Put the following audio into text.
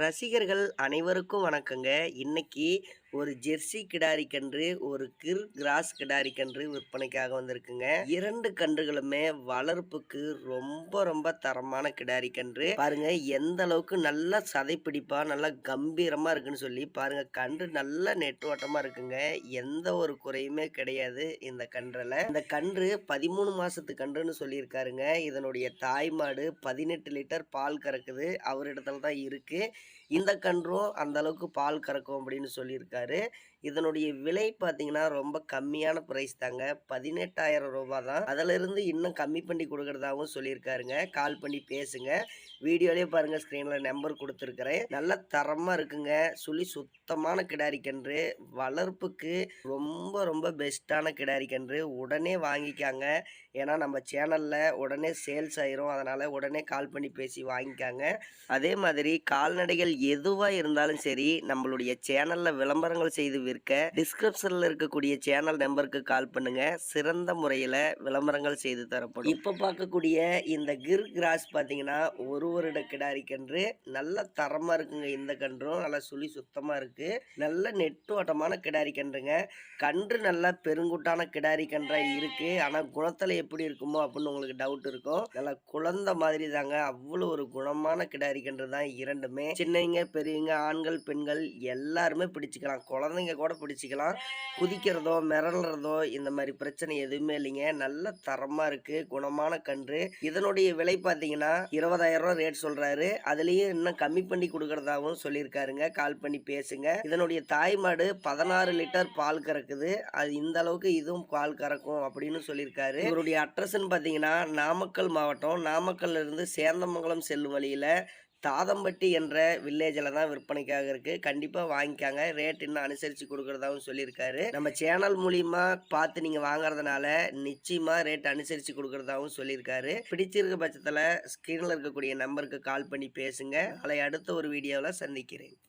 ரசிகர்கள் அனைவருக்கும் வணக்கங்க. இன்னைக்கு ஒரு ஜெர்சி கிடாரி கன்று ஒரு கிர் கிராஸ் கிடாரி கன்று விற்பனைக்காக வந்திருக்குங்க. இரண்டு கன்றுகளுமே வளர்ப்புக்கு ரொம்ப ரொம்ப தரமான கிடாரி கன்று பாருங்க எந்த அளவுக்கு நல்லா சதைப்பிடிப்பா நல்லா கம்பீரமா இருக்குன்னு சொல்லி பாருங்க கன்று நல்ல நெட்டோட்டமா இருக்குங்க. எந்த ஒரு குறையுமே கிடையாது இந்த கன்றுல. இந்த கன்று பதிமூணு மாசத்து கன்றுன்னு சொல்லியிருக்காருங்க. இதனுடைய தாய் மாடு பதினெட்டு லிட்டர் பால் கறக்குது. அவரிடத்துல தான் இருக்கு. இந்த கன்றும் அந்த அளவுக்கு பால் கறக்கும் அப்படின்னு சொல்லியிருக்காரு. இதனுடைய விலை பார்த்தீங்கன்னா ரொம்ப கம்மியான ப்ரைஸ் தாங்க. பதினெட்டாயிரம் ரூபாய் தான். அதிலிருந்து இன்னும் கம்மி பண்ணி கொடுக்கறதாகவும் சொல்லியிருக்காருங்க. கால் பண்ணி பேசுங்க. வீடியோலேயே பாருங்கள் ஸ்க்ரீனில் நம்பர் கொடுத்துருக்குறேன். நல்ல தரமாக இருக்குங்க. சுழி சுத்தமான கிடாரி கன்று. வளர்ப்புக்கு ரொம்ப ரொம்ப பெஸ்ட்டான கிடாரி கன்று. உடனே வாங்கிக்காங்க. ஏன்னா நம்ம சேனலில் உடனே சேல்ஸ் ஆயிரும். அதனால் உடனே கால் பண்ணி பேசி வாங்கிக்காங்க. அதே மாதிரி கால்நடைகள் எதுவாக இருந்தாலும் சரி நம்மளுடைய சேனலில் விளம்பரங்கள் செய்து இருக்க டிஸ்கிரிப்ஷனில் இருக்கக்கூடிய சேனல் நம்பருக்கு கால் பண்ணுங்க. சிறந்த முறையில் விளம்பரங்கள் செய்து தரப்படும். இப்போ பார்க்கக்கூடிய இந்த கிர் கிராஸ் பார்த்தீங்கன்னா ஒரு வருட கிடாரி கன்று நல்ல தரமாக இருக்குங்க இந்த கன்றும். நல்லா சுழி சுத்தமாக இருக்குது நல்ல நெட்டோட்டமான கிடாரி கன்றுங்க. கன்று நல்லா பெருங்குட்டான கிடாரி கன்றாக இருக்குது ஆனால் குணத்தில் எப்படி இருக்குமோ அப்படின்னு உங்களுக்கு டவுட் இருக்கும். நல்லா குழந்தை மாதிரி தாங்க. அவ்வளோ ஒரு குணமான கிடாரி கன்று தான் இரண்டுமே. சின்னவங்க பெரியவங்க ஆண்கள் பெண்கள் எல்லாருமே பிடிச்சிக்கலாம். குழந்தைங்க கூட பிடிச்சிக்கலாம். குதிக்கிறதோ மிரள்றதோ இந்த மாதிரி பிரச்சனை எதுவுமே இல்லைங்க. நல்ல தரமாக இருக்குது குணமான கன்று. இதனுடைய விலை பார்த்தீங்கன்னா இருபதாயிரம் ரூபா ரேட் சொல்கிறாரு அதுலேயும் இன்னும் கம்மி பண்ணி கொடுக்கறதாகவும் சொல்லியிருக்காருங்க. கால் பண்ணி பேசுங்க. இதனுடைய தாய் மாடு பதினாறு லிட்டர் பால் கறக்குது. அது இந்த அளவுக்கு இதுவும் பால் கறக்கும் அப்படின்னு சொல்லியிருக்காரு. இவருடைய அட்ரஸ்ன்னு பார்த்தீங்கன்னா நாமக்கல் மாவட்டம். நாமக்கல்ல இருந்து சேந்தமங்கலம் செல்லும் வழியில் தாதம்பட்டி என்ற வில்லேஜில் தான் விற்பனைக்காக இருக்குது கண்டிப்பாக வாங்கிக்காங்க. ரேட் இன்னும் அனுசரித்து கொடுக்குறதாகவும் சொல்லியிருக்காரு. நம்ம சேனல் மூலிமா பார்த்து நீங்கள் வாங்குறதுனால நிச்சயமாக ரேட் அனுசரித்து கொடுக்குறதாகவும் சொல்லியிருக்காரு. பிடிச்சிருக்க பட்சத்தில் ஸ்க்ரீனில் இருக்கக்கூடிய நம்பருக்கு கால் பண்ணி பேசுங்க. நாளை அடுத்த ஒரு வீடியோவில் சந்திக்கிறேன்.